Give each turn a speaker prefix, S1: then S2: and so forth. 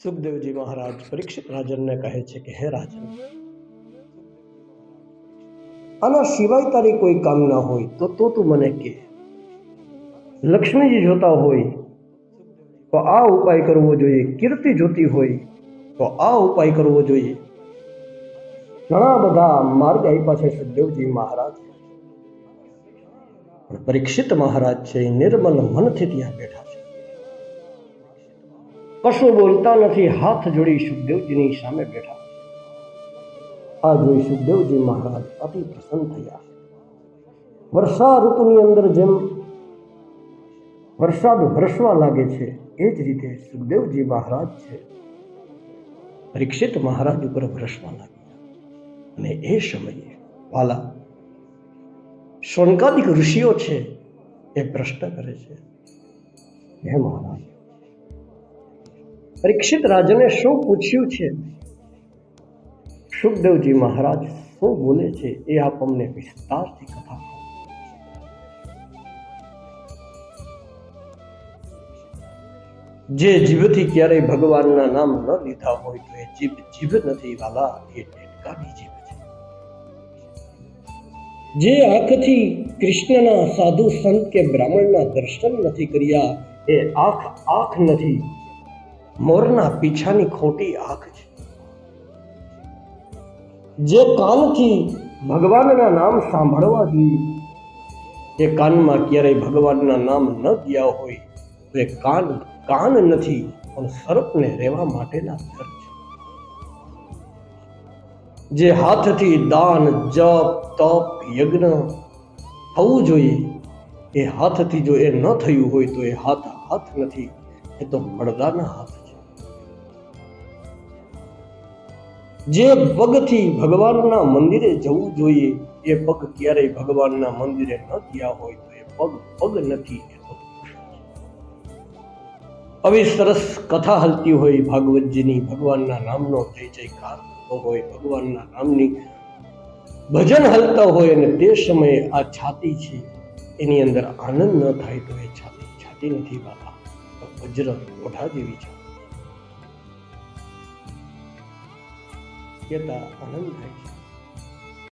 S1: સુખદેવજી મહારાજ પરીક્ષિત રાજનને કહે છે કે હે રાજન આના સિવાય તારી કોઈ કામ ના હોય તો તો તું મને કે લક્ષ્મીજી જોતા હોય તો આ ઉપાય કરવો જોઈએ કીર્તિ જોતી હોય તો આ ઉપાય કરવો જોઈએ ઘણા બધા માર્ગ આપ્યા છે સુખદેવજી મહારાજ પણ પરીક્ષિત મહારાજ છે એ નિર્મલ મનથી ત્યાં બેઠા છે કશું બોલતા નથી, હાથ જોડી સુખદેવજીની સામે બેઠા. આ જોઈ સુખદેવજી મહારાજ અતિ પ્રસન્ન થયા. વર્ષા ઋતુની અંદર જેમ વરસાદ વરસવા લાગે છે, એ જ રીતે સુખદેવજી મહારાજ છે, પરીક્ષિત મહારાજ ઉપર વરસવા લાગ્યા. અને એ સમયે વાલા શોનકાદિક ઋષિઓ છે, એ પ્રશ્ન કરે છે, હે મહારાજ પરીક્ષિત રાજને શું પૂછ્યું છે સુખદેવજી મહારાજ શું બોલે છે એ આપ અમને વિસ્તારથી કથા. જે જીભથી ક્યારેય ભગવાનના નામ ન લીધા હોય તો એ જીભ જીભ નથી વાલા, એ ટેટકાની જીભ છે જે આંખથી કૃષ્ણના સાધુ સંત કે બ્રાહ્મણના દર્શન નથી કર્યા, એ આંખ આંખ નથી મોરના પીછાની ખોટી આંખ છે. જે કાનથી ભગવાનના નામ સાંભળવા જોઈએ એ કાનમાં ક્યારેય ભગવાનના નામ ન ગયા હોય, તો એ કાન કાન નથી, પણ સર્પને રહેવા માટેના ઘર છે. જે હાથથી દાન, જપ, તપ, યજ્ઞ થવું જોઈએ, એ હાથથી જો એ ન થયું હોય તો એ હાથ હાથ નથી, એ તો મળદાના હાથ છે. જે પગથી ભગવાનના મંદિરે જવું જોઈએ, એ પગ ક્યારેય ભગવાનના મંદિરે ન ગયા હોય તો એ પગ પગ નથી આવી સરસ કથા હલતી હોય ભાગવતજીની, ભગવાનના નામનો જય જયકાર હોય, ભગવાનના નામની ભજન હલતા હોય અને તે સમયે આ છાતી છે, એની અંદર આનંદ ન થાય તો એ છાતી છાતી નથી બાપા. વજ્ર ઓઢા જેવી છાતી. કહેતા આનંદ થાય છે